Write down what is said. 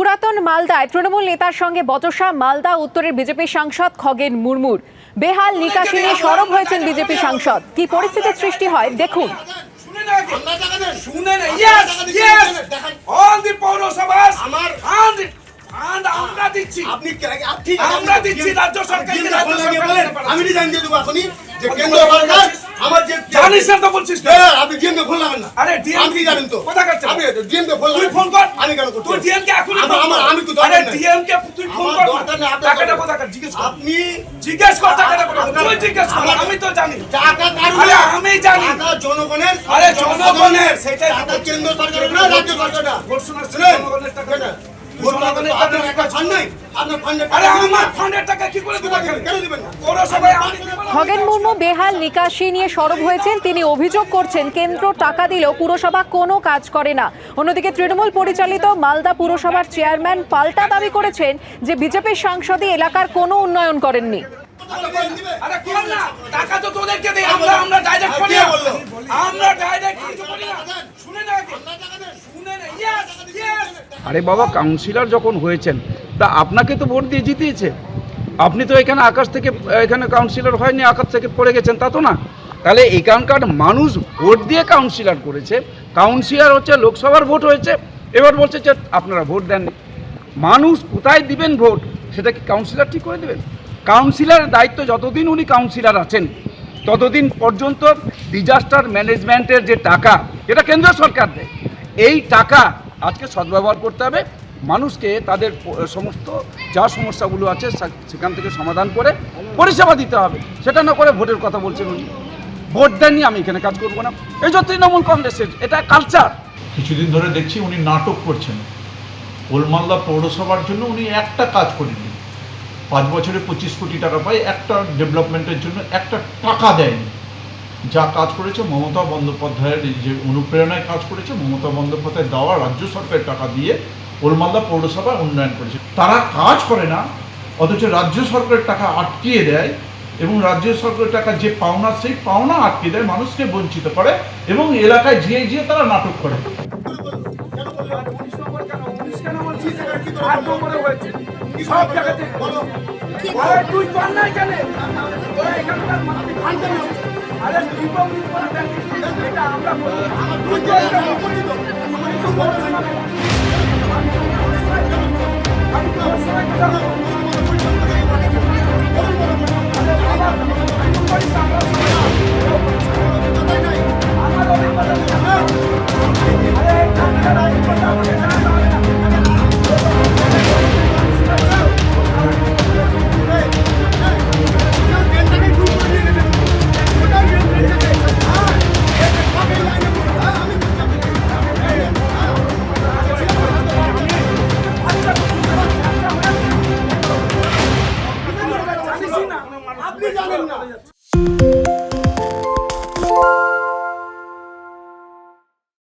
পুরাতন মালদায় তৃণমূল নেতার সঙ্গে বচসা মালদা উত্তরের বিজেপি সাংসদ খগেন মুর্মুর বেহাল নিকাশি নিয়ে সরব হয়েছেন বিজেপি সাংসদ কি পরিস্থিতির সৃষ্টি হয় দেখুন শুনে না আগে। শুনে না ইয়েস ইয়েস অল দি পৌরসভাস আমার- দিচ্ছি আপনি আপনি রাজ্য সরকার। আমি ডিজাইন দিয়ে দেবো এখনই যে কেন্দ্র সরকার। আমার যে জানিস না তো বলছিস না। হ্যাঁ, আপনি ডিএম কে ফোন লাগান না। আরে ডিএম আপনি জানেন তো? কোথা কাটছে আপনি ডিএম কে ফোন তুই ফোন কর। আমি কেন করতে তুই ডিএম কে এখনই আমার- কর। আমি তো আরে। ডিএম কে তুই ফোন কর। দরকার টাকাটা। কোথা কাট জিজ্ঞেস কর। আপনি জিজ্ঞেস কর টাকাটা কোথা তুই জিজ্ঞেস কর আমি তো জানি। টাকা কারণ আরে আমি জানি। টাকা জনগণের আরে জনগণের, সেটাই টাকা কেন্দ্র সরকারের না রাজ্য সরকারের শোনার শুনেন, জনগণের টাকা কেন? জনগণের টাকা আপনার একটা ফান্ড নাই? আপনার ফান্ডে আরে আমার ফান্ডের টাকা কি করে দিবা কেন দিবেন পৌরসভায় খগেন মুর্মু বেহাল নিকাশি নিয়ে সরব হয়েছেন তিনি অভিযোগ করছেন কেন্দ্র টাকা দিলেও পুরসভা কোনো কাজ করে না। অন্যদিকে তৃণমূল পরিচালিত মালদা পুরসভার চেয়ারম্যান পাল্টা দাবি করেছেন যে বিজেপির সাংসদই এলাকার কোনো উন্নয়ন করেননি। আরে কর না টাকা তো তোদেরকে দেই আমরা আমরা ডাইরেক্ট? আমরা ডাইরেক্ট কিছু করি না শুনে না আগে। শুনে না ইয়েস ইয়েস আরে বাবা কাউন্সিলর যখন হয়েছেন, তা আপনাকে তো ভোট দিয়ে জিতিয়েছে। আপনি তো এখানে আকাশ থেকে, এখানে কাউন্সিলর হয়নি, আকাশ থেকে পড়ে গেছেন, তা তো না। তাহলে এখানকার মানুষ ভোট দিয়ে কাউন্সিলর করেছে কাউন্সিলর হচ্ছে লোকসভার ভোট হয়েছে, এবার বলছে যে আপনারা ভোট দেননি। মানুষ কোথায় দিবেন ভোট? সেটা কি কাউন্সিলর ঠিক করে দেবেন? কাউন্সিলরের দায়িত্ব যতদিন উনি কাউন্সিলর আছেন, ততদিন পর্যন্ত ডিজাস্টার ম্যানেজমেন্টের যে টাকা, এটা কেন্দ্র সরকার দেয়। এই টাকা আজকে সদ্ব্যবহার করতে হবে। মানুষকে তাদের সমস্ত যা সমস্যাগুলো আছে সেখান থেকে সমাধান করে পরিষেবা দিতে হবে। সেটা না করে ভোটের কথা বলছেন উনি। ভোট দেননি, আমি এখানে কাজ করব না। এই যে তৃণমূল কংগ্রেসের, এটা কালচার কিছুদিন ধরে দেখছি উনি নাটক করছেন। ওলমালদা পৌরসভার জন্য উনি একটা কাজ করেননি। পাঁচ বছরে পঁচিশ কোটি টাকা পায়, একটা ডেভেলপমেন্টের জন্য একটা টাকা দেয়নি। যা কাজ করেছে মমতা বন্দ্যোপাধ্যায়ের যে অনুপ্রেরণায় কাজ করেছে, মমতা বন্দ্যোপাধ্যায় দেওয়া রাজ্য সরকারের টাকা দিয়ে ওলমালদা পৌরসভা উন্নয়ন করেছে। তারা কাজ করে না, অথচ রাজ্য সরকারের টাকা আটকিয়ে দেয় এবং রাজ্য সরকারের টাকা যে পাওনা, সেই পাওনা আটকে দেয়, মানুষকে বঞ্চিত করে এবং এলাকায় যেয়ে যেয়ে তারা নাটক করে। সব জায়গাতে তুই কেন এখানকার আমরা আপনি জানেন না।